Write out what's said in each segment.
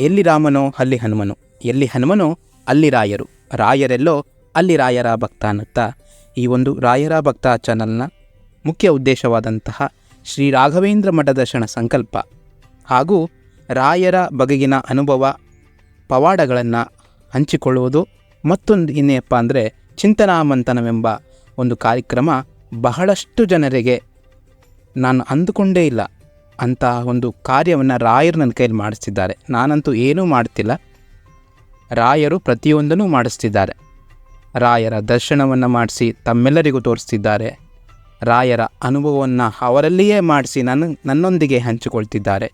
ಎಲ್ಲಿ ರಾಮನೋ ಅಲ್ಲಿ ಹನುಮನು, ಎಲ್ಲಿ ಹನುಮನೋ ಅಲ್ಲಿ ರಾಯರು. ರಾಯರೆಲ್ಲೋ ಅಲ್ಲಿ ರಾಯರ ಭಕ್ತ ಅನ್ನುತ್ತಾ ಈ ಒಂದು ರಾಯರ ಭಕ್ತ ಚಾನಲ್ನ ಮುಖ್ಯ ಉದ್ದೇಶವಾದಂತಹ ಶ್ರೀ ರಾಘವೇಂದ್ರ ಮಠದರ್ಶನ ಸಂಕಲ್ಪ ಹಾಗೂ ರಾಯರ ಬಗೆಗಿನ ಅನುಭವ ಪವಾಡಗಳನ್ನು ಹಂಚಿಕೊಳ್ಳುವುದು ಮತ್ತೊಂದು ಇನ್ನೇಪ್ಪ ಅಂದರೆ ಚಿಂತನಾ ಮಂಥನವೆಂಬ ಒಂದು ಕಾರ್ಯಕ್ರಮ ಬಹಳಷ್ಟು ಜನರಿಗೆ ನಾನು ಅಂದುಕೊಂಡೇ ಇಲ್ಲ. ಅಂತ ಒಂದು ಕಾರ್ಯವನ್ನು ರಾಯರು ನನ್ನ ಕೈಯಲ್ಲಿ ಮಾಡಿಸ್ತಿದ್ದಾರೆ. ನಾನಂತೂ ಏನೂ ಮಾಡ್ತಿಲ್ಲ. ರಾಯರು ಪ್ರತಿಯೊಂದನ್ನು ಮಾಡಿಸ್ತಿದ್ದಾರೆ. ರಾಯರ ದರ್ಶನವನ್ನು ಮಾಡಿಸಿ ತಮ್ಮೆಲ್ಲರಿಗೂ ತೋರಿಸ್ತಿದ್ದಾರೆ. ರಾಯರ ಅನುಭವವನ್ನು ಅವರಲ್ಲಿಯೇ ಮಾಡಿಸಿ ನನ್ನ, ನನ್ನೊಂದಿಗೆ ಹಂಚಿಕೊಳ್ತಿದ್ದಾರೆ.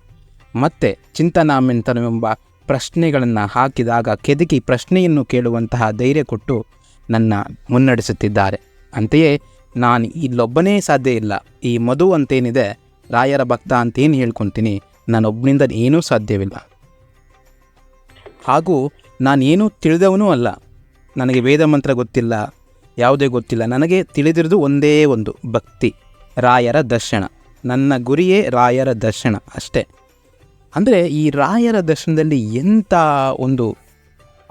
ಮತ್ತು ಚಿಂತನಾಮೆಂತನವೆಂಬ ಪ್ರಶ್ನೆಗಳನ್ನು ಹಾಕಿದಾಗ ಕೆದಕಿ ಪ್ರಶ್ನೆಯನ್ನು ಕೇಳುವಂತಹ ಧೈರ್ಯ ಕೊಟ್ಟು ನನ್ನ ಮುನ್ನಡೆಸುತ್ತಿದ್ದಾರೆ. ಅಂತೆಯೇ ನಾನು ಇಲ್ಲೊಬ್ಬನೇ ಸಾಧ್ಯ ಇಲ್ಲ. ಈ ಮಧು ಅಂತೇನಿದೆ ರಾಯರ ಭಕ್ತ ಅಂತೇನು ಹೇಳ್ಕೊತೀನಿ ನಾನೊಬ್ಬನಿಂದ ಏನೂ ಸಾಧ್ಯವಿಲ್ಲ. ಹಾಗೂ ನಾನೇನೂ ತಿಳಿದವನೂ ಅಲ್ಲ. ನನಗೆ ವೇದ ಮಂತ್ರ ಗೊತ್ತಿಲ್ಲ, ಯಾವುದೇ ಗೊತ್ತಿಲ್ಲ. ನನಗೆ ತಿಳಿದಿರೋದು ಒಂದೇ ಒಂದು, ಭಕ್ತಿ, ರಾಯರ ದರ್ಶನ. ನನ್ನ ಗುರಿಯೇ ರಾಯರ ದರ್ಶನ ಅಷ್ಟೇ. ಅಂದರೆ ಈ ರಾಯರ ದರ್ಶನದಲ್ಲಿ ಎಂಥ ಒಂದು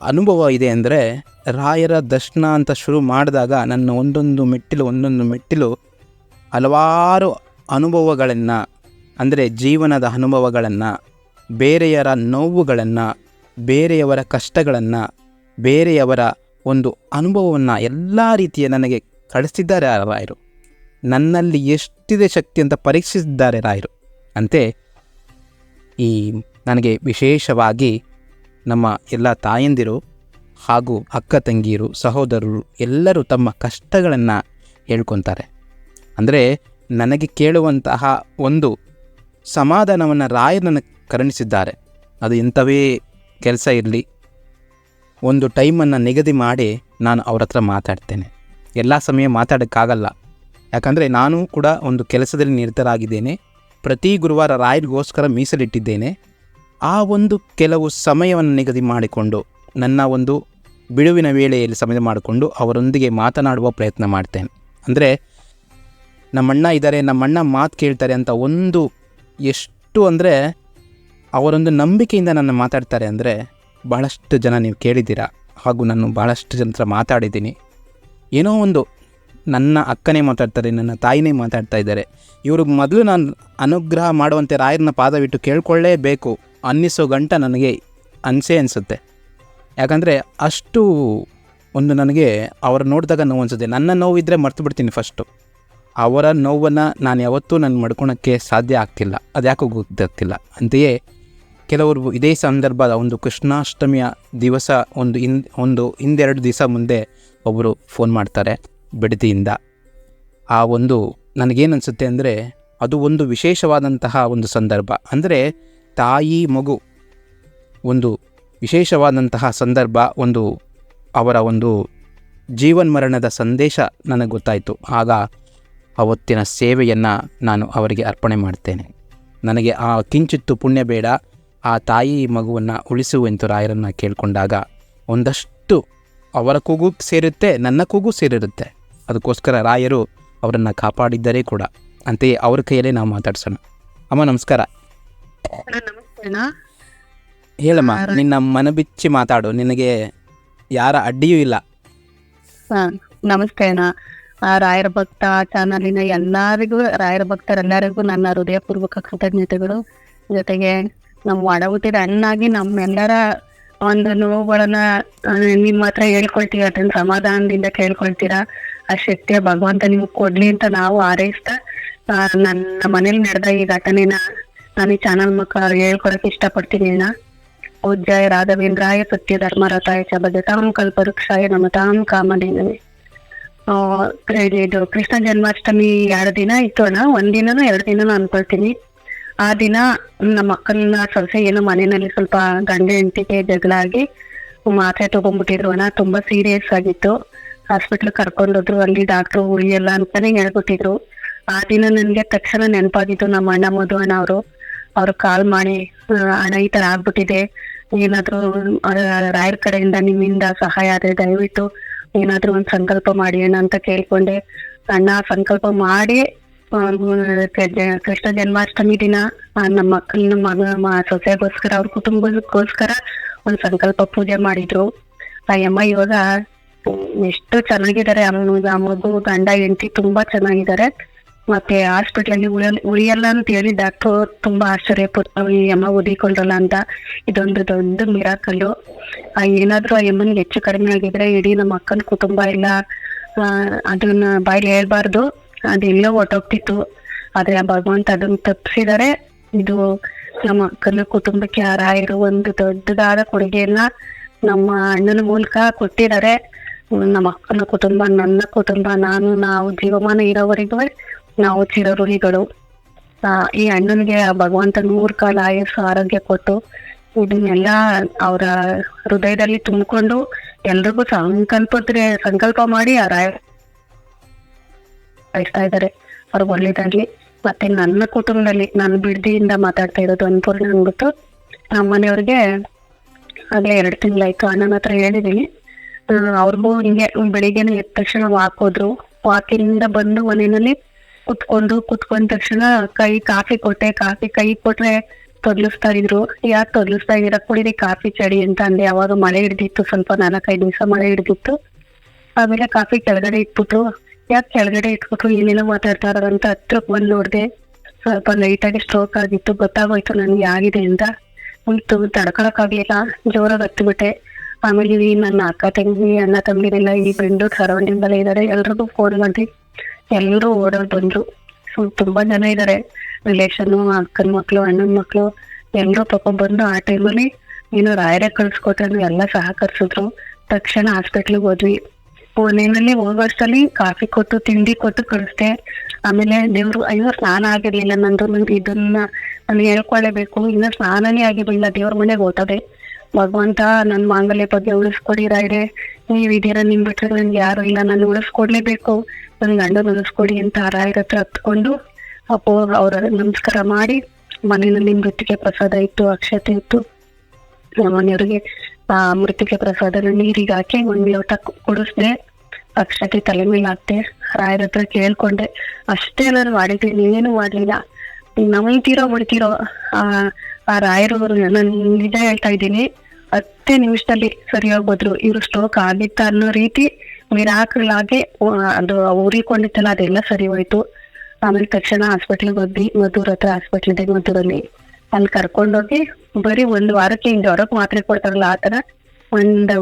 ಅನುಭವ ಇದೆ ಅಂದರೆ, ರಾಯರ ದರ್ಶನ ಅಂತ ಶುರು ಮಾಡಿದಾಗ ನನ್ನ ಒಂದೊಂದು ಮೆಟ್ಟಿಲು ಒಂದೊಂದು ಮೆಟ್ಟಿಲು ಹಲವಾರು ಅನುಭವಗಳನ್ನು, ಅಂದರೆ ಜೀವನದ ಅನುಭವಗಳನ್ನು ಬೇರೆಯವರ ನೋವುಗಳನ್ನು, ಬೇರೆಯವರ ಕಷ್ಟಗಳನ್ನು, ಬೇರೆಯವರ ಒಂದು ಅನುಭವವನ್ನು ಎಲ್ಲ ರೀತಿಯ ನನಗೆ ಕಳಿಸಿದ್ದಾರೆ ರಾಯರು. ನನ್ನಲ್ಲಿ ಎಷ್ಟಿದೆ ಶಕ್ತಿ ಅಂತ ಪರೀಕ್ಷಿಸಿದ್ದಾರೆ ರಾಯರು. ಅಂತೆ, ಈ ನನಗೆ ವಿಶೇಷವಾಗಿ ನಮ್ಮ ಎಲ್ಲ ತಾಯಂದಿರು ಹಾಗೂ ಅಕ್ಕ ತಂಗಿಯರು, ಸಹೋದರರು ಎಲ್ಲರೂ ತಮ್ಮ ಕಷ್ಟಗಳನ್ನು ಹೇಳ್ಕೊತಾರೆ. ಅಂದರೆ ನನಗೆ ಕೇಳುವಂತಹ ಒಂದು ಸಮಾಧಾನವನ್ನು ರಾಯರು ನನಗೆ ಕರುಣಿಸಿದ್ದಾರೆ. ಅದು ಇಂಥವೇ ಕೆಲಸ ಇರಲಿ. ಒಂದು ಟೈಮನ್ನು ನಿಗದಿ ಮಾಡಿ ನಾನು ಅವ್ರ ಹತ್ರ ಮಾತಾಡ್ತೇನೆ. ಎಲ್ಲ ಸಮಯ ಮಾತಾಡೋಕ್ಕಾಗಲ್ಲ. ಯಾಕಂದರೆ ನಾನು ಕೂಡ ಒಂದು ಕೆಲಸದಲ್ಲಿ ನಿರತರಾಗಿದ್ದೇನೆ. ಪ್ರತಿ ಗುರುವಾರ ರಾಯರಿಗೋಸ್ಕರ ಮೀಸಲಿಟ್ಟಿದ್ದೇನೆ. ಆ ಒಂದು ಕೆಲವು ಸಮಯವನ್ನು ನಿಗದಿ ಮಾಡಿಕೊಂಡು, ನನ್ನ ಒಂದು ಬಿಡುವಿನ ವೇಳೆಯಲ್ಲಿ ಸಮಯ ಮಾಡಿಕೊಂಡು ಅವರೊಂದಿಗೆ ಮಾತನಾಡುವ ಪ್ರಯತ್ನ ಮಾಡ್ತೇನೆ. ಅಂದರೆ ನಮ್ಮಣ್ಣ ಇದ್ದಾರೆ, ನಮ್ಮಣ್ಣ ಮಾತು ಕೇಳ್ತಾರೆ ಅಂತ ಒಂದು ಎಷ್ಟು ಅಂದರೆ ಅವರೊಂದು ನಂಬಿಕೆಯಿಂದ ನನ್ನ ಮಾತಾಡ್ತಾರೆ ಅಂದರೆ ಭಾಳಷ್ಟು ಜನ ನೀವು ಕೇಳಿದ್ದೀರಾ ಹಾಗೂ ನಾನು ಭಾಳಷ್ಟು ಜನ ಮಾತಾಡಿದ್ದೀನಿ. ಏನೋ ಒಂದು ನನ್ನ ಅಕ್ಕನೇ ಮಾತಾಡ್ತಾರೆ, ನನ್ನ ತಾಯಿನೇ ಮಾತಾಡ್ತಾ ಇದ್ದಾರೆ. ಇವ್ರಿಗೆ ಮೊದಲು ನಾನು ಅನುಗ್ರಹ ಮಾಡುವಂತೆ ರಾಯರನ್ನ ಪಾದವಿಟ್ಟು ಕೇಳ್ಕೊಳ್ಳೇಬೇಕು. ಅನ್ನಿಸೋ ಗಂಟ ನನಗೆ ಅನಿಸೇ ಅನಿಸುತ್ತೆ. ಯಾಕಂದರೆ ಅಷ್ಟು ಒಂದು ನನಗೆ ಅವ್ರು ನೋಡಿದಾಗ ನೋವು ಅನಿಸುತ್ತೆ. ನನ್ನ ನೋವಿದ್ದರೆ ಮರ್ತು ಬಿಡ್ತೀನಿ ಫಸ್ಟು ಅವರ ನೋವನ್ನು ನಾನು ಯಾವತ್ತೂ ನಾನು ಮಡ್ಕೊಳಕ್ಕೆ ಸಾಧ್ಯ ಆಗ್ತಿಲ್ಲ. ಅದು ಯಾಕೋ ಗೊತ್ತಾಗ್ತಿಲ್ಲ ಅಂತೆಯೇ ಕೆಲವರು ಇದೇ ಸಂದರ್ಭದ ಒಂದು ಕೃಷ್ಣಾಷ್ಟಮಿಯ ದಿವಸ ಒಂದು ಇನ್, ಒಂದು ಹಿಂದೆರಡು ದಿವಸ ಮುಂದೆ ಒಬ್ಬರು ಫೋನ್ ಮಾಡ್ತಾರೆ ಬಿಡದಿಯಿಂದ. ಆ ಒಂದು ನನಗೇನು ಅನಿಸುತ್ತೆ ಅಂದರೆ ಅದು ಒಂದು ವಿಶೇಷವಾದಂತಹ ಒಂದು ಸಂದರ್ಭ. ಅಂದರೆ ತಾಯಿ ಮಗು ಒಂದು ವಿಶೇಷವಾದಂತಹ ಸಂದರ್ಭ, ಒಂದು ಅವರ ಒಂದು ಜೀವನ್ಮರಣದ ಸಂದೇಶ ನನಗೆ ಗೊತ್ತಾಯಿತು. ಆಗ ಅವತ್ತಿನ ಸೇವೆಯನ್ನು ನಾನು ಅವರಿಗೆ ಅರ್ಪಣೆ ಮಾಡ್ತೇನೆ. ನನಗೆ ಆ ಕಿಂಚಿತ್ತು ಪುಣ್ಯ ಬೇಡ ಆ ತಾಯಿ ಮಗುವನ್ನು ಉಳಿಸುವಂತು ರಾಯರನ್ನು ಕೇಳಿಕೊಂಡಾಗ ಒಂದಷ್ಟು ಅವರ ಕೂಗು ಸೇರುತ್ತೆ ನನ್ನ ಕೂಗು ಸೇರಿರುತ್ತೆ. ಅದಕ್ಕೋಸ್ಕರ ರಾಯರು ಅವರನ್ನು ಕಾಪಾಡಿದ್ದರೆ ಕೂಡ ಅಂತೆಯೇ ಅವ್ರ ಕೈಯಲ್ಲೇ ನಾವು ಮಾತಾಡ್ಸೋಣ. ಅಮ್ಮ ನಮಸ್ಕಾರ. ಹೇಳಮ್ಮ ನಿನ್ನ ಮನಬಿಚ್ಚಿ ಮಾತಾಡು. ನಿನಗೆ ಯಾರ ಅಡ್ಡಿಯೂ ಇಲ್ಲ. ನಮಸ್ಕಾರ ಆ ರಾಯರ ಭಕ್ತ ಚಾನಲಿನ ಎಲ್ಲರಿಗೂ, ರಾಯರ ಭಕ್ತರೆಲ್ಲರಿಗೂ ನನ್ನ ಹೃದಯಪೂರ್ವಕ ಕೃತಜ್ಞತೆಗಳು. ಜೊತೆಗೆ ನಮ್ಮ ಒಡ ಅಣ್ಣಾಗಿ ನಮ್ಮೆಲ್ಲರ ಒಂದು ನೋವುಗಳನ್ನ ನಿಮ್ ನಿಮ್ಮ ಹತ್ರ ಹೇಳ್ಕೊಳ್ತೀವಿ. ಅದನ್ನ ಸಮಾಧಾನದಿಂದ ಕೇಳ್ಕೊಳ್ತೀರಾ? ಆ ಶಕ್ತಿಯ ಭಗವಂತ ನಿಮ್ಗೆ ಕೊಡ್ಲಿ ಅಂತ ನಾವು ಹಾರೈಸ್ತಾ ನನ್ನ ಮನೇಲಿ ನಡೆದ ಈ ಘಟನೆನ ನಾನು ಈ ಚಾನಲ್ ಮುಖ ಹೇಳ್ಕೊಡಕ್ ಇಷ್ಟಪಡ್ತೀನಿ ಅಣ್ಣ. ಉಜ್ಜಯ ರಾಘವೇಂದ್ರಾಯ ಸತ್ಯ ಧರ್ಮರಥಾಯ ಚ ಭಜತಾಂ ಕಲ್ಪವೃಕ್ಷಾಯ ನಮತಾಂ ಕಾಮಧೇನವೇ. ಇದು- ಕೃಷ್ಣ ಜನ್ಮಾಷ್ಟಮಿ ಎರಡು ದಿನ ಇತ್ತು ಅಣ್ಣ. ಒಂದಿನನೂ ಎರಡು ದಿನನೂ ಅನ್ಕೊಳ್ತೀನಿ. ಆ ದಿನ ನಮ್ಮ ಅಕ್ಕನ ಸೊಸೆ ಏನೋ ಮನೆಯಲ್ಲಿ ಸ್ವಲ್ಪ ಗಂಡ ಹೆಂಡತಿಗೆ ಜಗಳ ಆಗಿ ಮಾತ್ರೆ ತಗೊಂಡ್ಬಿಟ್ಟಿದ್ರು ಅಣ್ಣ. ತುಂಬಾ ಸೀರಿಯಸ್ ಆಗಿತ್ತು. ಹಾಸ್ಪಿಟ್ಲ್ ಕರ್ಕೊಂಡೋದ್ರು ಅಲ್ಲಿ ಡಾಕ್ಟ್ರು ಉಳಿಯಲ್ಲ ಅಂತಾನೆ ಹೇಳ್ಬಿಟ್ಟಿದ್ರು ಆ ದಿನ ನನ್ಗೆ ತಕ್ಷಣ ನೆನಪಾಗಿತ್ತು ನಮ್ಮ ಅಣ್ಣ ಮಧು ಅಣ್ಣ ಅವರು. ಅವ್ರು ಕಾಲ್ ಮಾಡಿ ಅಣ್ಣ ಈ ತರ ಆಗ್ಬಿಟ್ಟಿದೆ. ಏನಾದ್ರೂ ರಾಯರ್ ಕಡೆಯಿಂದ ನಿಮ್ಮಿಂದ ಸಹಾಯ ಆದ್ರೆ ದಯವಿಟ್ಟು ಏನಾದ್ರೂ ಒಂದ್ ಸಂಕಲ್ಪ ಮಾಡಿ ಅಂತ ಕೇಳ್ಕೊಂಡೆ. ಅಣ್ಣ ಸಂಕಲ್ಪ ಮಾಡಿ ಕೃಷ್ಣ- ಜನ್ಮಾಷ್ಟಮಿ ದಿನ ನಮ್ಮ ಮಕ್ಕಳ ಮಗ ಸೊಸೆಗೋಸ್ಕರ, ಅವ್ರ ಕುಟುಂಬಕ್ಕೋಸ್ಕರ ಒಂದ್ ಸಂಕಲ್ಪ ಪೂಜೆ ಮಾಡಿದ್ರು. ಆ ಯಮ್ಮ ಇವಾಗ ಎಷ್ಟು ಚೆನ್ನಾಗಿದ್ದಾರೆ. ಅಮ್ಮ ಮಗು ಗಂಡ, ಹೆಂಡತಿ ತುಂಬಾ ಚೆನ್ನಾಗಿದ್ದಾರೆ. ಮತ್ತೆ ಹಾಸ್ಪಿಟಲ್ ಅಲ್ಲಿ ಉಳಿಯಲ್ಲ ಅಂತ ಹೇಳಿ ಡಾಕ್ಟರ್ ತುಂಬಾ ಆಶ್ಚರ್ಯಪಟ್ಟು ಈ ಅಮ್ಮ ಓದಿಕೊಳ್ಳಲ್ಲ ಅಂತ ಇದೊಂದು ದೊಡ್ಡ ಮಿರಾಕಲ್ಲು ಏನಾದ್ರೂ ಆ ಎಮ್ಮನಿಗೆ ಹೆಚ್ಚು ಕಡಿಮೆ ಆಗಿದ್ರೆ ಇಡೀ ನಮ್ಮ ಅಕ್ಕನ ಕುಟುಂಬ ಎಲ್ಲ ಅದನ್ನ ಬಾಯಿಲಿ ಹೇಳ್ಬಾರ್ದು. ಅದೆಲ್ಲೋ ಹೊಟ್ಟೋಗ್ತಿತ್ತು ಆದ್ರೆ ಆ ಭಗವಂತ ಅದನ್ನ ತಪ್ಪಿಸಿದರೆ. ಇದು ನಮ್ಮ ಅಕ್ಕನ ಕುಟುಂಬಕ್ಕೆ ಯಾರಾಯಿರೋ ರಾಯರು ಒಂದು ದೊಡ್ಡದಾದ ಕೊಡುಗೆಯನ್ನ ನಮ್ಮ ಅಣ್ಣನ ಮೂಲಕ ಕೊಟ್ಟಿದ್ದಾರೆ. ನಮ್ಮ ಅಕ್ಕನ ಕುಟುಂಬ, ನನ್ನ ಕುಟುಂಬ, ನಾನು, ನಾವು ಜೀವಮಾನ ಇರೋವರೆಗೂ ನಾವು ಚಿರಋಣಿಗಳು ಈ ಅಣ್ಣನಿಗೆ ಭಗವಂತ ನೂರ್ ಕಾಲ ಆಯಸ್ಸು ಆರೋಗ್ಯ ಕೊಟ್ಟು ಇದನ್ನೆಲ್ಲ ಅವರ ಹೃದಯದಲ್ಲಿ ತುಂಬಿಕೊಂಡು ಎಲ್ರಿಗೂ ಸಂಕಲ್ಪದ್ರೆ, ಸಂಕಲ್ಪ ಮಾಡಿ ಆ ರಾಯ ಬಯಸ್ತಾ ಇದ್ದಾರೆ ಅವ್ರಿಗೆ ಒಳ್ಳೇದಾಗ್ಲಿ. ಮತ್ತೆ ನನ್ನ ಕುಟುಂಬದಲ್ಲಿ ನಾನು ಬಿಡ್ದಿಯಿಂದ ಮಾತಾಡ್ತಾ ಇರೋದು ಅನ್ಪೂರ್ಣ ಅನ್ಬಿಟ್ಟು ನಮ್ಮ ಮನೆಯವ್ರಿಗೆ ಆಗ್ಲೇ ಎರಡು ತಿಂಗಳಾಯ್ತು. ಅಣ್ಣನ ಹತ್ರ ಹೇಳಿದೀನಿ. ಅವ್ರಿಗೂ ಹಿಂಗೆ ಬೆಳಿಗ್ಗೆನೆ ಎದ್ದ ತಕ್ಷಣ ವಾಕ್ ಹೋದ್ರು. ವಾಕಿನಿಂದ ಬಂದು ಮನೆಯಲ್ಲಿ ಕುತ್ಕೊಂಡು ಕುತ್ಕೊಂಡ ತಕ್ಷಣ ಕೈ ಕಾಫಿ ಕೊಟ್ಟೆ, ಕಾಫಿ ಕೈ ಕೊಟ್ರೆ ತೊದ್ಲಿಸ್ತಾ ಇದ್ರು. ಯಾಕೆ ತೊದ್ಲಿಸ್ತಾ ಇದೀರ ಕುಡಿರಿ, ಕಾಫಿ ಚಡಿ ಅಂತ ಅಂದೆ. ಅವಾಗ ಮಳೆ ಹಿಡ್ದಿತ್ತು, ಸ್ವಲ್ಪ ನಾಲ್ಕೈದು ದಿವಸ ಮಳೆ ಹಿಡ್ದಿತ್ತು. ಆಮೇಲೆ ಕಾಫಿ ಕೆಳಗಡೆ ಇಟ್ಬಿಟ್ರು. ಯಾಕೆ ಕೆಳಗಡೆ ಇಟ್ಬಿಟ್ರು? ಏನೇನೋ ಮಾತಾಡ್ತಾ ಅಂತ ಹತ್ರಕ್ಕೆ ಬಂದ್ ನೋಡಿದೆ. ಸ್ವಲ್ಪ ಲೈಟಾಗಿ ಸ್ಟ್ರೋಕ್ ಆಗಿತ್ತು. ಗೊತ್ತಾಗೋಯ್ತು ನನ್ಗೆ ಆಗಿದೆ ಅಂತ. ಉಂಟು, ತಡ್ಕೊಳಕ್ಕಾಗಲಿಲ್ಲ. ಜೋರಾಗಿ ಹತ್ತಿಬಿಟ್ಟೆ ಆಮೇಲೆ ನನ್ನ ಅಕ್ಕ ತಂಗಿ, ಅಣ್ಣ ತಂಗಿರೆಲ್ಲ ಈ ಫ್ರೆಂಡು ಸರೌಂಡಿಂಗ್ ಇದಾರೆ. ಎಲ್ರಿಗೂ ಫೋನ್ ಮಾಡಿ ಎಲ್ಲರೂ ಓಡೋಡ್ ಬಂದ್ರು. ತುಂಬಾ ಜನ ಇದಾರೆ. ರಿಲೇಷನ್ ಅಕ್ಕನ ಮಕ್ಳು, ಅಣ್ಣನ ಮಕ್ಳು ಎಲ್ಲರೂ ಪಾಪ ಬಂದು ಆ ಟೈಮಲ್ಲಿ ಏನು ರಾಯರೇ ಕಳ್ಸ್ಕೊಟ್ರು, ಎಲ್ಲ ಸಹಕರಿಸಿದ್ರು. ತಕ್ಷಣ ಹಾಸ್ಪಿಟ್ಲಿಗೆ ಹೋದ್ವಿ. ಮನೆಯಲ್ಲಿ ಹೋಗೋಷ್ಟಲ್ಲಿ ಕಾಫಿ ಕೊಟ್ಟು, ತಿಂಡಿ ಕೊಟ್ಟು ಕಳಿಸ್ದೆ. ಆಮೇಲೆ ದೇವ್ರು, ಅಯ್ಯೋ, ಸ್ನಾನ ಆಗಿರ್ಲಿಲ್ಲ ನಂದು, ನಂಗೆ ಇದನ್ನ ನಾನು ಹೇಳ್ಕೊಳ್ಳೇಬೇಕು ಇನ್ನ ಸ್ನಾನನೇ ಆಗಿರ್ಲಿಲ್ಲ, ದೇವ್ರ ಮನೆಗೆ ಹೋಗ್ತದೆ ಭಗವಂತ ನನ್ ಮಾಂಗಲ್ಯ ಬಗ್ಗೆ ಉಳಿಸ್ಕೊಡಿ ರಾಯ್ರೆ. ಇದೀರ, ನಿಮ್ ಬಿಟ್ಟರೆ ನನ್ಗೆ ಯಾರು ಇಲ್ಲ, ನಾನು ಉಳಿಸ್ಕೊಡ್ಲೇಬೇಕು. ನನ್ ಗಂಡ ಉಳಿಸ್ಕೊಡಿ ಅಂತ ರಾಯರ ಹತ್ರ ಹತ್ಕೊಂಡು, ಅಪ್ಪ ಅವ್ರ ನಮಸ್ಕಾರ ಮಾಡಿ, ಮನೆಯಲ್ಲಿ ಮೃತ್ತಿಗೆ ಪ್ರಸಾದ ಇತ್ತು, ಅಕ್ಷತೆ ಇತ್ತು. ಮನೆಯವ್ರಿಗೆ, ಆ ಮೃತ್ತಿಗೆ ಪ್ರಸಾದನ ನೀರಿಗೆ ಹಾಕಿ, ಒಂದ್ ಲೋಟ ಕುಡಿಸ್ದೆ, ಅಕ್ಷತೆ ತಲೆ ಮೇಲೆ ಹಾಕ್ತೆ ರಾಯರ ಹತ್ರ ಕೇಳ್ಕೊಂಡೆ. ಅಷ್ಟೇ ನಾನು ಮಾಡಿದ್ದೀನಿ, ಏನು ಮಾಡ್ಲಿಲ್ಲ. ನಂಬ್ತೀರೋ ಬಿಡ್ತೀರೋ ಆ ಆ ರಾಯರು ನಾನು ನಿಜ ಹೇಳ್ತಾ ಇದ್ದೀನಿ. ಹತ್ತೇ ನಿಮಿಷದಲ್ಲಿ ಸರಿಯಾಗಿ ಹೋಗ್ಬೋದ್ರು ಇವ್ರು ಸ್ಟ್ರೋಕ್ ಆಗಿತ್ತ ಅನ್ನೋ ರೀತಿ ಮಿರಾಕಲ್ ಆಗಿ ಆ, ಅದು ಊರಿಕೊಂಡಿತ್ತಲ್ಲ ಅದೆಲ್ಲ ಸರಿ ಹೋಯ್ತು. ಆಮೇಲೆ ತಕ್ಷಣ ಹಾಸ್ಪಿಟ್ಲಿಗೆ ಹೋದ್ವಿ ಮದ್ದೂರ್ ಹತ್ರ ಹಾಸ್ಪಿಟ್ಲ್ ಇದೆ ಮದ್ದೂರಲ್ಲಿ. ಅಲ್ಲಿ ಕರ್ಕೊಂಡೋಗಿ ಬರೀ ಒಂದ್ ವಾರಕ್ಕೆ ಹಿಂಗ್ ಜ್ವರಕ್ ಮಾತ್ರೆ ಕೊಡ್ತಾರಲ್ಲ ಆತರ ಒಂದ್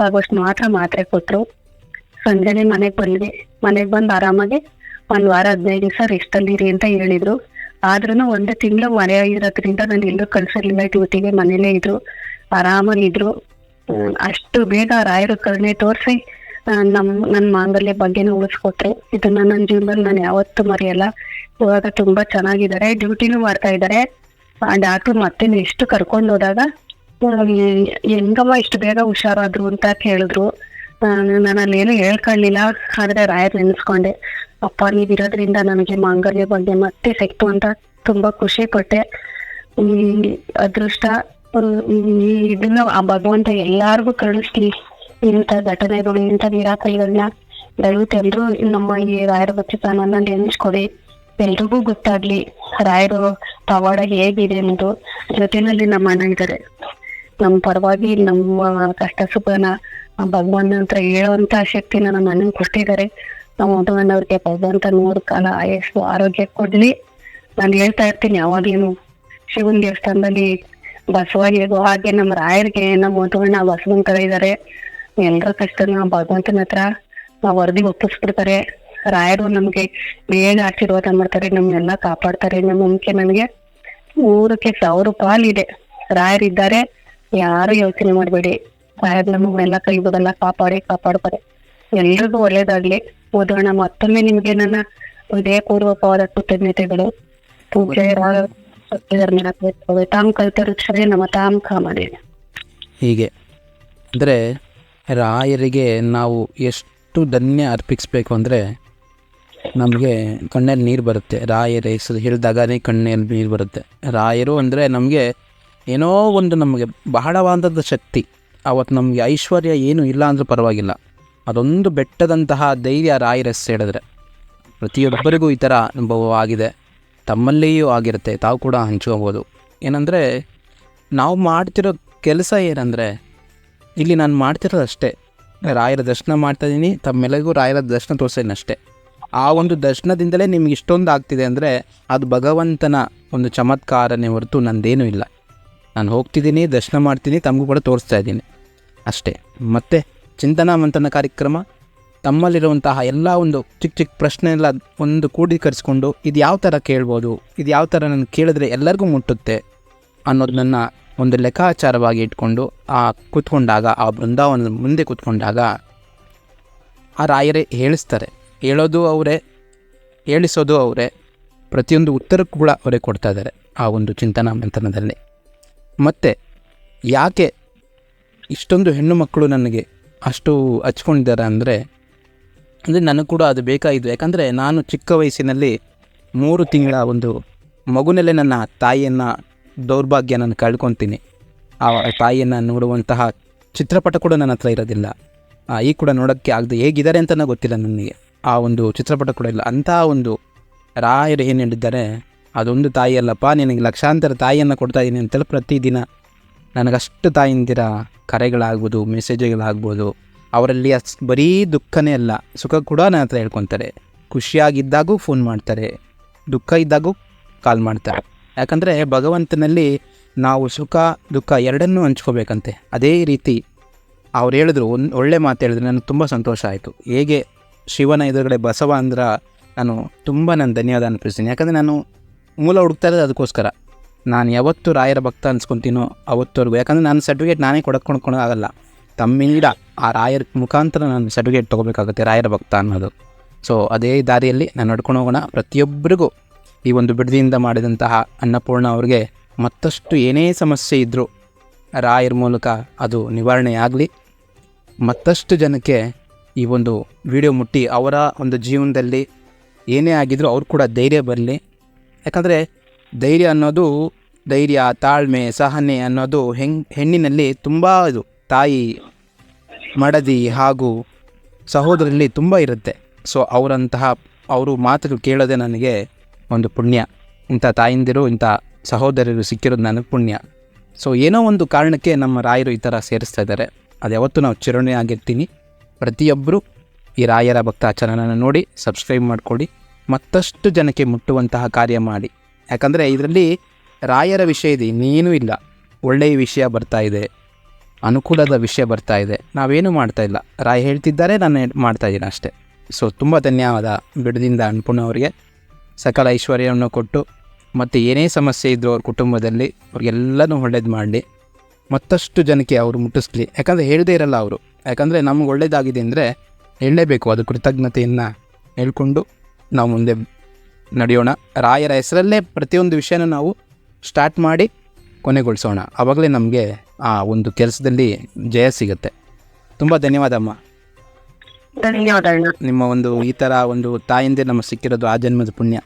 ಆಗೋಷ್ಟು ಮಾತ್ರ ಮಾತ್ರೆ ಕೊಟ್ರು. ಸಂಜೆನೆ ಮನೆಗ್ ಬಂದ್ವಿ. ಮನೆಗ್ ಬಂದ್ ಆರಾಮಾಗಿ ಒಂದ್ ವಾರ ಹದಿನೈದು ದಿವಸ ರೆಸ್ಟ್ ಅಲ್ಲಿ ಇರಿ ಅಂತ ಹೇಳಿದ್ರು. ಆದ್ರೂ ಒಂದು ತಿಂಗಳು ಮನೆ ಇರೋದ್ರಿಂದ ನಾನು ಎಲ್ಲೂ ಕಳ್ಸಿರ್ಲಿಲ್ಲ ಡ್ಯೂಟಿಗೆ ಮನೇಲೇ ಇದ್ರು. ಆರಾಮಾಗಿ ಇದ್ರು. ಅಷ್ಟು ಬೇಗ ರಾಯರು ಕರುಣೆ ತೋರಿಸಿ ನಮ್, ನನ್ ಮಾಂಗಲ್ಯ ಬಗ್ಗೆನೂ ಉಳಿಸ್ಕೊಟ್ರು ಇದನ್ನ ನನ್ನ ಜೀವನದಲ್ಲಿ ನಾನು ಯಾವತ್ತೂ ಮರೆಯಲ್ಲ. ಇವಾಗ ತುಂಬಾ ಚೆನ್ನಾಗಿದ್ದಾರೆ. ಡ್ಯೂಟಿನೂ ಮಾಡ್ತಾ ಇದ್ದಾರೆ. ಡಾಕ್ಟರ್ ಮತ್ತೆ ಎಷ್ಟು ಕರ್ಕೊಂಡು ಹೋದಾಗ ಹೆಂಗಮ್ಮ ಇಷ್ಟು ಬೇಗ ಹುಷಾರಾದ್ರು ಅಂತ ಕೇಳಿದ್ರು. ನಾನು ಏನು ಹೇಳ್ಕೊಳ್ಳಿಲ್ಲ. ಆದ್ರೆ ರಾಯರ್ ನೆನೆಸ್ಕೊಂಡೆ, ಅಪ್ಪ, ನೀವಿರೋದ್ರಿಂದ ನನಗೆ ಮಾಂಗಲ್ಯ ಬಗ್ಗೆ ಮತ್ತೆ ಸಿಕ್ತು ಅಂತ ತುಂಬಾ ಖುಷಿ ಪಟ್ಟೆ. ಅದೃಷ್ಟ ಇದನ್ನ ಆ ಭಗವಂತ ಎಲ್ಲಾರ್ಗು ಕರುಣಿಸ್ಲಿ ಇಂಥ ಘಟನೆಗಳು, ಇಂಥ ನಿರಾಕರಿಗಳನ್ನ ದಯವಿಟ್ಟು ಎಲ್ರು ನಮ್ಮ ಈ ರಾಯರ ಭಕ್ತಿ ಚಾನಲ್ನ ನೆನೆಸ್ಕೊಡಿ. ಎಲ್ರಿಗೂ ಗೊತ್ತಾಗ್ಲಿ ರಾಯರು ಪವಾಡ ಹೇಗಿದೆ ಅನ್ನೋದು ಜೊತೆನಲ್ಲಿ ನಮ್ಮ ಅಣ್ಣ ಇದ್ದಾರೆ. ನಮ್ಮ ಪರವಾಗಿ ನಮ್ಮ ಕಷ್ಟ ಸುಖನ ಭಗವಾನ್ ಅಂತ ಹೇಳುವಂತ ಶಕ್ತಿನ ನಮ್ಮ ಅಣ್ಣನ್ ಕೊಟ್ಟಿದ್ದಾರೆ. ನಮ್ಮ ಅವ್ರಿಗೆ ಭಗವಂತ ನೂರು ಕಾಲ, ಆಯಸ್ಸು, ಆರೋಗ್ಯ ಕೊಡ್ಲಿ. ನಾನು ಹೇಳ್ತಾ ಇರ್ತೀನಿ ಯಾವಾಗ್ಲೂ ಶಿವನ್ ದೇವಸ್ಥಾನದಲ್ಲಿ ಬಸವಾಗಿರೋ ಹಾಗೆ ನಮ್ಮ ರಾಯರಿಗೆ, ನಮ್ಮ ಮಧುವಣ್ಣ ಬಸವನ್ ಕರೆ ಇದಾರೆ ಎಲ್ಲರ ಕಷ್ಟನ ಭಗವಂತನ ಹತ್ರ ವರದಿ ಒಪ್ಪಿಸ್ಬಿಡ್ತಾರೆ. ರಾಯರು ನಮ್ಗೆ ಬೇಗ ಆಶೀರ್ವಾದ ಮಾಡ್ತಾರೆ, ನಮ್ನೆಲ್ಲ ಕಾಪಾಡ್ತಾರೆ. ನಮ್ಮ ನಂಬಿಕೆ ನನಗೆ ನೂರಕ್ಕೆ ಸಾವಿರ ಪಾಲಿದೆ ರಾಯರಿದ್ದಾರೆ ಯಾರು ಯೋಚನೆ ಮಾಡ್ಬೇಡಿ. ರಾಯರ್ ನಮ್ಮನ್ನೆಲ್ಲ ಕೈ ಬದಲ್ಲ ಕಾಪಾಡಿ ಕಾಪಾಡ್ತಾರೆ. ಎಲ್ರಿಗೂ ಒಳ್ಳೇದಾಗ್ಲಿ. ಓದೋಣ. ಮತ್ತೊಮ್ಮೆ ನಿಮ್ಗೆ ನನ್ನ ಹೃದಯಪೂರ್ವಕವಾದ ಕೃತಜ್ಞತೆಗಳು. ಪೂಜೆ ತಾಮ್ ಕಲ್ತರುಕ್ಷರೇ ನಮ್ಮ ತಾಮ್ ಕಾಮದೆ ಹೀಗೆ. ಅಂದರೆ ರಾಯರಿಗೆ ನಾವು ಎಷ್ಟು ಧನ್ಯ ಅರ್ಪಿಸಬೇಕು ಅಂದರೆ ನಮಗೆ ಕಣ್ಣಲ್ಲಿ ನೀರು ಬರುತ್ತೆ. ರಾಯರ ಹೆಸರು ಹೇಳಿದಾಗನೇ ಕಣ್ಣಲ್ಲಿ ನೀರು ಬರುತ್ತೆ. ರಾಯರು ಅಂದರೆ ನಮಗೆ ಏನೋ ಒಂದು ನಮಗೆ ಬಹಳವಾದಂಥ ಶಕ್ತಿ. ಅವತ್ತು ನಮಗೆ ಐಶ್ವರ್ಯ ಏನೂ ಇಲ್ಲ ಅಂದರೂ ಪರವಾಗಿಲ್ಲ. ಅದೊಂದು ಬೆಟ್ಟದಂತಹ ಧೈರ್ಯ ರಾಯರ ಹೆಸರು ಹೇಳಿದ್ರೆ ಪ್ರತಿಯೊಬ್ಬರಿಗೂ ಈ ಥರ ಅನುಭವ ಆಗಿದೆ. ತಮ್ಮಲ್ಲಿಯೂ ಆಗಿರುತ್ತೆ. ತಾವು ಕೂಡ ಹಂಚ್ಕೋಬೋದು. ಏನಂದರೆ ನಾವು ಮಾಡ್ತಿರೋ ಕೆಲಸ ಏನಂದರೆ ಇಲ್ಲಿ ನಾನು ಮಾಡ್ತಿರೋದು ಅಷ್ಟೇ. ರಾಯರ ದರ್ಶನ ಮಾಡ್ತಾ ಇದ್ದೀನಿ ತಮ್ಮೆಲ್ಲರಿಗೂ ರಾಯರ ದರ್ಶನ ತೋರಿಸ್ತೀನಿ ಅಷ್ಟೇ. ಆ ಒಂದು ದರ್ಶನದಿಂದಲೇ ನಿಮ್ಗೆ ಇಷ್ಟೊಂದು ಆಗ್ತಿದೆ ಅಂದರೆ ಅದು ಭಗವಂತನ ಒಂದು ಚಮತ್ಕಾರನೇ ಹೊರತು ನಂದೇನೂ ಇಲ್ಲ. ನಾನು ಹೋಗ್ತಿದ್ದೀನಿ, ದರ್ಶನ ಮಾಡ್ತೀನಿ, ತಮಗೂ ಕೂಡ ತೋರಿಸ್ತಾ ಇದ್ದೀನಿ. ಅಷ್ಟೇ. ಮತ್ತು ಚಿಂತನಾ ಮಂಥನ ಕಾರ್ಯಕ್ರಮ, ತಮ್ಮಲ್ಲಿರುವಂತಹ ಎಲ್ಲ ಒಂದು ಚಿಕ್ಕ ಚಿಕ್ಕ ಪ್ರಶ್ನೆ ಎಲ್ಲ ಒಂದು ಕೂಡೀಕರಿಸ್ಕೊಂಡು ಇದು ಯಾವ ಥರ ಕೇಳ್ಬೋದು, ಇದು ಯಾವ ಥರ ನಾನು ಕೇಳಿದ್ರೆ ಎಲ್ಲರಿಗೂ ಮುಟ್ಟುತ್ತೆ ಅನ್ನೋದು ನನ್ನ ಒಂದು ಲೆಕ್ಕಾಚಾರವಾಗಿ ಇಟ್ಕೊಂಡು, ಆ ಕೂತ್ಕೊಂಡಾಗ, ಆ ಬೃಂದಾವನದ ಮುಂದೆ ಕೂತ್ಕೊಂಡಾಗ, ಆ ರಾಯರೇ ಹೇಳಿಸ್ತಾರೆ. ಹೇಳೋದು ಅವರೇ, ಹೇಳಿಸೋದು ಅವರೇ, ಪ್ರತಿಯೊಂದು ಉತ್ತರಕ್ಕೂ ಕೂಡ ಅವರೇ ಕೊಡ್ತಾ ಇದ್ದಾರೆ ಆ ಒಂದು ಚಿಂತನಾ ಮಂಥನದಲ್ಲಿ. ಮತ್ತು, ಯಾಕೆ ಇಷ್ಟೊಂದು ಹೆಣ್ಣು ಮಕ್ಕಳು ನನಗೆ ಅಷ್ಟು ಹಚ್ಕೊಂಡಿದ್ದಾರೆ ಅಂದರೆ ಅಂದರೆ ನನಗೆ ಕೂಡ ಅದು ಬೇಕಾಯಿತು. ಯಾಕಂದರೆ ನಾನು ಚಿಕ್ಕ ವಯಸ್ಸಿನಲ್ಲಿ ಮೂರು ತಿಂಗಳ ಒಂದು ಮಗುನಲ್ಲೇ ನನ್ನ ತಾಯಿಯನ್ನು ದೌರ್ಭಾಗ್ಯ ನಾನು ಕಳ್ಕೊತೀನಿ. ಆ ತಾಯಿಯನ್ನು ನೋಡುವಂತಹ ಚಿತ್ರಪಟ ಕೂಡ ನನ್ನ ಹತ್ರ ಇರೋದಿಲ್ಲ. ಈಗ ಕೂಡ ನೋಡೋಕ್ಕೆ ಆಗದೆ ಹೇಗಿದ್ದಾರೆ ಅಂತಲೂ ಗೊತ್ತಿಲ್ಲ ನನಗೆ. ಆ ಒಂದು ಚಿತ್ರಪಟ ಕೂಡ ಇಲ್ಲ. ಅಂತಹ ಒಂದು ರಾಯರು ಏನು ಹೇಳಿದ್ದಾರೆ, ಅದೊಂದು ತಾಯಿ ಅಲ್ಲಪ್ಪ, ನಿನಗೆ ಲಕ್ಷಾಂತರ ತಾಯಿಯನ್ನು ಕೊಡ್ತಾ ಇದ್ದೀನಿ ಅಂತೇಳಿ ಪ್ರತಿದಿನ ನನಗಷ್ಟು ತಾಯಿಂದಿರ ಕರೆಗಳಾಗ್ಬೋದು, ಮೆಸೇಜ್ಗಳಾಗ್ಬೋದು, ಅವರಲ್ಲಿ ಅಸ್, ಬರೀ ದುಃಖನೇ ಅಲ್ಲ, ಸುಖ ಕೂಡ ನನ್ನ ಹತ್ರ ಹೇಳ್ಕೊತಾರೆ. ಖುಷಿಯಾಗಿದ್ದಾಗೂ ಫೋನ್ ಮಾಡ್ತಾರೆ, ದುಃಖ ಇದ್ದಾಗೂ ಕಾಲ್ ಮಾಡ್ತಾರೆ. ಯಾಕಂದರೆ ಭಗವಂತನಲ್ಲಿ ನಾವು ಸುಖ, ದುಃಖ ಎರಡನ್ನೂ ಹಂಚ್ಕೋಬೇಕಂತೆ. ಅದೇ ರೀತಿ ಅವ್ರು ಹೇಳಿದ್ರು ಒಂದು ಒಳ್ಳೆ ಮಾತು ಹೇಳಿದ್ರು, ನನಗೆ ತುಂಬ ಸಂತೋಷ ಆಯಿತು. ಹೇಗೆ ಶಿವನ ಎದುರುಗಡೆ ಬಸವ ಅಂದ್ರೆ ನಾನು ತುಂಬ ನಾನು ಧನ್ಯವಾದ ಅನ್ಪಿಸ್ತೀನಿ. ಯಾಕಂದರೆ ನಾನು ಮೂಲ ಹುಡುಕ್ತಾ ಇರೋದು ಅದಕ್ಕೋಸ್ಕರ. ನಾನು ಯಾವತ್ತು ರಾಯರ ಭಕ್ತ ಅನ್ಸ್ಕೊತೀನೋ ಅವತ್ತವರೆಗೂ. ಯಾಕಂದರೆ ನಾನು ಸರ್ಟಿಫಿಕೇಟ್ ನಾನೇ ಕೊಡಕ್ಕೆ ಆಗಲ್ಲ. ತಮ್ಮಿಂದ ಆ ರಾಯರ ಮುಖಾಂತರ ನಾನು ಸರ್ಟಿಫಿಕೇಟ್ ತೊಗೋಬೇಕಾಗುತ್ತೆ ರಾಯರ ಭಕ್ತ ಅನ್ನೋದು. ಸೊ ಅದೇ ದಾರಿಯಲ್ಲಿ ನಾನು ನಡ್ಕೊಂಡು ಹೋಗೋಣ. ಪ್ರತಿಯೊಬ್ಬರಿಗೂ ಈ ಒಂದು ಬಿಡದಿಯಿಂದ ಮಾಡಿದಂತಹ ಅನ್ನಪೂರ್ಣ ಅವ್ರಿಗೆ ಮತ್ತಷ್ಟು ಏನೇ ಸಮಸ್ಯೆ ಇದ್ದರೂ ರಾಯರ ಮೂಲಕ ಅದು ನಿವಾರಣೆಯಾಗಲಿ. ಮತ್ತಷ್ಟು ಜನಕ್ಕೆ ಈ ಒಂದು ವಿಡಿಯೋ ಮುಟ್ಟಿ ಅವರ ಒಂದು ಜೀವನದಲ್ಲಿ ಏನೇ ಆಗಿದ್ರೂ ಅವ್ರು ಕೂಡ ಧೈರ್ಯ ಬರಲಿ. ಯಾಕಂದರೆ ಧೈರ್ಯ ಅನ್ನೋದು ಧೈರ್ಯ, ತಾಳ್ಮೆ, ಸಹನೆ ಅನ್ನೋದು ಹೆಂಗ್, ಹೆಣ್ಣಿನಲ್ಲಿ ತುಂಬ ಇದು ತಾಯಿ ಮಡದಿ ಹಾಗೂ ಸಹೋದರಲ್ಲಿ ತುಂಬ ಇರುತ್ತೆ. ಸೊ ಅವರಂತಹ, ಅವರು ಮಾತುಗಳು ಕೇಳೋದೆ ನನಗೆ ಒಂದು ಪುಣ್ಯ. ಇಂಥ ತಾಯಿಂದಿರು, ಇಂಥ ಸಹೋದರರು ಸಿಕ್ಕಿರೋದು ನನಗೆ ಪುಣ್ಯ. ಸೊ ಏನೋ ಒಂದು ಕಾರಣಕ್ಕೆ ನಮ್ಮ ರಾಯರು ಈ ಥರ ಸೇರಿಸ್ತಾ ಇದ್ದಾರೆ. ಅದು ಯಾವತ್ತೂ ನಾವು ಚಿರಣೆ ಆಗಿರ್ತೀನಿ. ಪ್ರತಿಯೊಬ್ಬರು ಈ ರಾಯರ ಭಕ್ತಾಚರಣನ ನೋಡಿ ಸಬ್ಸ್ಕ್ರೈಬ್ ಮಾಡಿಕೊಡಿ ಮತ್ತಷ್ಟು ಜನಕ್ಕೆ ಮುಟ್ಟುವಂತಹ ಕಾರ್ಯ ಮಾಡಿ. ಯಾಕಂದರೆ ಇದರಲ್ಲಿ ರಾಯರ ವಿಷಯ ಇದೆ, ಇನ್ನೇನೂ ಇಲ್ಲ. ಒಳ್ಳೆಯ ವಿಷಯ ಬರ್ತಾ ಇದೆ. ಅನುಕೂಲದ ವಿಷಯ ಬರ್ತಾ ಇದೆ. ನಾವೇನು ಮಾಡ್ತಾ ಇಲ್ಲ. ರಾಯ ಹೇಳ್ತಿದ್ದಾರೆ, ನಾನು ಮಾಡ್ತಾ ಇದ್ದೀನಿ ಅಷ್ಟೇ. ಸೊ ತುಂಬ ಧನ್ಯವಾದ. ಬಿಡದಿಂದ ಅನ್ಪೂರ್ಣ ಅವರಿಗೆ. ಸಕಲ ಐಶ್ವರ್ಯವನ್ನು ಕೊಟ್ಟು ಮತ್ತು ಏನೇ ಸಮಸ್ಯೆ ಇದ್ದರೂ ಅವ್ರ ಕುಟುಂಬದಲ್ಲಿ ಅವ್ರಿಗೆಲ್ಲನೂ ಒಳ್ಳೇದು ಮಾಡಲಿ. ಮತ್ತಷ್ಟು ಜನಕ್ಕೆ ಅವರು ಮುಟ್ಟಿಸ್ಲಿ. ಯಾಕಂದರೆ ಹೇಳದೇ ಇರಲ್ಲ ಅವರು. ಯಾಕಂದರೆ ನಮ್ಗೆ ಒಳ್ಳೇದಾಗಿದೆ ಅಂದರೆ ಹೇಳಲೇಬೇಕು. ಅದು ಕೃತಜ್ಞತೆಯನ್ನು ಹೇಳ್ಕೊಂಡು ನಾವು ಮುಂದೆ ನಡೆಯೋಣ. ರಾಯರ ಹೆಸರಲ್ಲೇ ಪ್ರತಿಯೊಂದು ವಿಷಯನ ನಾವು ಸ್ಟಾರ್ಟ್ ಮಾಡಿ ಕೊನೆಗೊಳಿಸೋಣ. ಆವಾಗಲೇ ನಮಗೆ ಆ ಒಂದು ಕೆಲಸದಲ್ಲಿ ಜಯ ಸಿಗುತ್ತೆ. ತುಂಬ ಧನ್ಯವಾದ ಅಮ್ಮ. ಧನ್ಯವಾದ ನಿಮ್ಮ ಒಂದು ಈ ಥರ ಒಂದು ತಾಯಿಂದೇ ನಮಗೆ ಸಿಕ್ಕಿರೋದು ಆ ಜನ್ಮದ ಪುಣ್ಯ.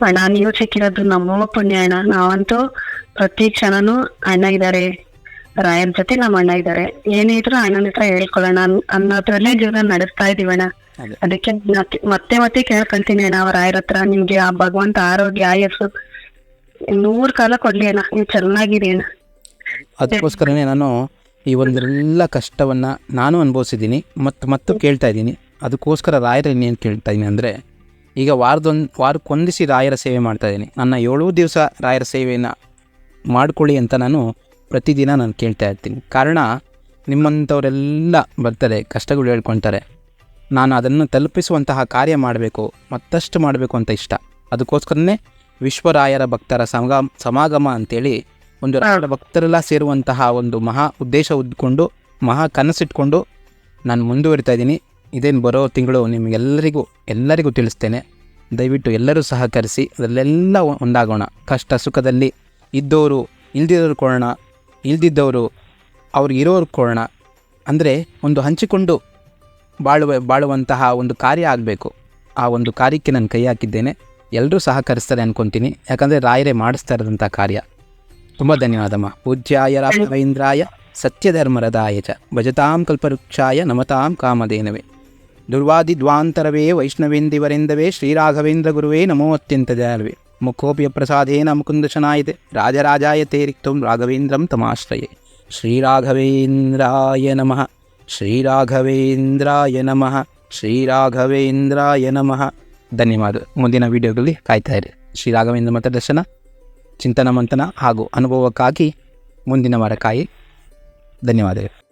ಅಣ್ಣ ನೀವು ಸಿಕ್ಕಿರೋದು ನಮ್ಮ ಪುಣ್ಯ ಅಣ್ಣ. ನಾವಂತೂ ಪ್ರತಿ ಕ್ಷಣನೂ ಅಣ್ಣ ಇದ್ದಾರೆ. ರಾಯನ್ ಜೊತೆ ನಮ್ಮ ಅಣ್ಣ ಇದ್ದಾರೆ. ಏನೇ ಇದ್ರು ಅಣ್ಣನ ಹತ್ರ ಹೇಳ್ಕೊಳ್ಳೋಣ ಅನ್- ಅನ್ನೋದ್ರಲ್ಲೇ ಜೀವನ ನಡೆಸ್ತಾ ಇದೀವಿ ಅಣ್ಣ. ಅದಕ್ಕೆ ಮತ್ತೆ- ಮತ್ತೆ ಮತ್ತೆ ಕೇಳ್ಕೊಂತೀನಿ ಅಣ್ಣ ಅವ್ರ ರಾಯರ ಹತ್ರ. ನಿಮ್ಗೆ ಆ ಭಗವಂತ ಆರೋಗ್ಯ ಆಯಸ್ಸು ನೂರ್ ಕಾಲ ಕೊಡ್ಲಿ ಅಣ್ಣ. ನೀವು ಚೆನ್ನಾಗಿರಿ ಅಣ್ಣ. ಅದಕ್ಕೋಸ್ಕರನೇ ನಾನು ಈ ಒಂದೆಲ್ಲ ಕಷ್ಟವನ್ನು ನಾನು ಅನುಭವಿಸಿದ್ದೀನಿ. ಮತ್ತು ಮತ್ತು ಕೇಳ್ತಾ ಇದ್ದೀನಿ. ಅದಕ್ಕೋಸ್ಕರ ರಾಯರ ಇನ್ನೇನು ಕೇಳ್ತಾ ಇದ್ದೀನಿ ಅಂದರೆ ಈಗ ವಾರದೊಂದು, ವಾರಕ್ಕೊಂದಿಸಿ ರಾಯರ ಸೇವೆ ಮಾಡ್ತಾಯಿದ್ದೀನಿ ನನ್ನ ಏಳು ದಿವಸ ರಾಯರ ಸೇವೆಯನ್ನು ಮಾಡಿಕೊಳ್ಳಿ ಅಂತ ನಾನು ಪ್ರತಿದಿನ ನಾನು ಕೇಳ್ತಾ ಇರ್ತೀನಿ. ಕಾರಣ, ನಿಮ್ಮಂಥವರೆಲ್ಲ ಬರ್ತಾರೆ, ಕಷ್ಟಗಳು ಹೇಳ್ಕೊಳ್ತಾರೆ. ನಾನು ಅದನ್ನು ತಲುಪಿಸುವಂತಹ ಕಾರ್ಯ ಮಾಡಬೇಕು, ಮತ್ತಷ್ಟು ಮಾಡಬೇಕು ಅಂತ ಇಷ್ಟ. ಅದಕ್ಕೋಸ್ಕರನೇ ವಿಶ್ವರಾಯರ ಭಕ್ತರ ಸಮಗ, ಸಮಾಗಮ ಅಂತೇಳಿ ಒಂದು ರಾಯರ ಭಕ್ತರೆಲ್ಲ ಸೇರುವಂತಹ ಒಂದು ಮಹಾ ಉದ್ದೇಶ ಉದ್ಕೊಂಡು, ಮಹಾ ಕನಸಿಟ್ಕೊಂಡು ನಾನು ಮುಂದುವರಿತಾ ಇದ್ದೀನಿ. ಇದೇನು ಬರೋ ತಿಂಗಳು ನಿಮಗೆಲ್ಲರಿಗೂ, ಎಲ್ಲರಿಗೂ ತಿಳಿಸ್ತೇನೆ. ದಯವಿಟ್ಟು ಎಲ್ಲರೂ ಸಹಕರಿಸಿ ಅದರಲ್ಲೆಲ್ಲ ಒಂದಾಗೋಣ ಕಷ್ಟ ಸುಖದಲ್ಲಿ ಇದ್ದವರು ಇಲ್ದಿರೋರು ಕೊಡೋಣ. ಇಲ್ದಿದ್ದವರು ಅವ್ರಿಗೆ ಇರೋರು ಕೊಡೋಣ. ಅಂದರೆ ಒಂದು ಹಂಚಿಕೊಂಡು ಬಾಳುವ, ಬಾಳುವಂತಹ ಒಂದು ಕಾರ್ಯ ಆಗಬೇಕು. ಆ ಒಂದು ಕಾರ್ಯಕ್ಕೆ ನಾನು ಕೈ ಹಾಕಿದ್ದೇನೆ. ಎಲ್ಲರೂ ಸಹಕರಿಸ್ತಾರೆ ಅನ್ಕೊತೀನಿ. ಯಾಕಂದರೆ ರಾಯರೇ ಮಾಡಿಸ್ತಾ ಇರೋದಂಥ ಕಾರ್ಯ. ತುಂಬ ಧನ್ಯವಾದಮ್ಮ. ಪೂಜ್ಯಾಯ ರಾಘವೇಂದ್ರಾಯ ಸತ್ಯಧರ್ಮರದಾಯ ಚ. ಭಜತಾಂ ಕಲ್ಪವೃಕ್ಷಾಯ ನಮತಾಂ ಕಾಮಧೇನವೇ. ದುರ್ವಾದಿದ್ವಾಂತರವೇ ವೈಷ್ಣವೇಂದಿವರೆಂದವೇ ಶ್ರೀರಾಘವೇಂದ್ರ ಗುರುವೇ ನಮೋ ಅತ್ಯಂತ ದಯಾಳುವೆ ಮುಖೋಪಿಯ ಪ್ರಸಾದೇನ ಮುಕುಂದಶನಾಯಿತೆ. ರಾಜರಾಜಾಯ ರಿಕ್ತಂ ರಾಘವೇಂದ್ರಂ ತಮಾಶ್ರಯೇ. ಶ್ರೀರಾಘವೇಂದ್ರಾಯ ನಮಃ. ಶ್ರೀರಾಘವೇಂದ್ರಾಯ ನಮಃ. ಶ್ರೀರಾಘವೇಂದ್ರಾಯ ನಮಃ. ಧನ್ಯವಾದ. ಮುಂದಿನ ವಿಡಿಯೋಗಳಲ್ಲಿ ಕಾಯ್ತಾ ಇರಿ. ಶ್ರೀರಾಘವೇಂದ್ರ ಮತ ದರ್ಶನ, ಚಿಂತನ ಮಂಥನ ಹಾಗೂ ಅನುಭವಕ್ಕಾಗಿ ಮುಂದಿನ ವಾರ ಕಾಯಿ ಧನ್ಯವಾದಗಳು.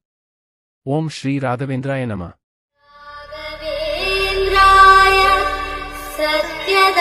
ഓം ശ്രീ രാഘവേന്ദ്രായ നമ. സത്യധന്മരതായ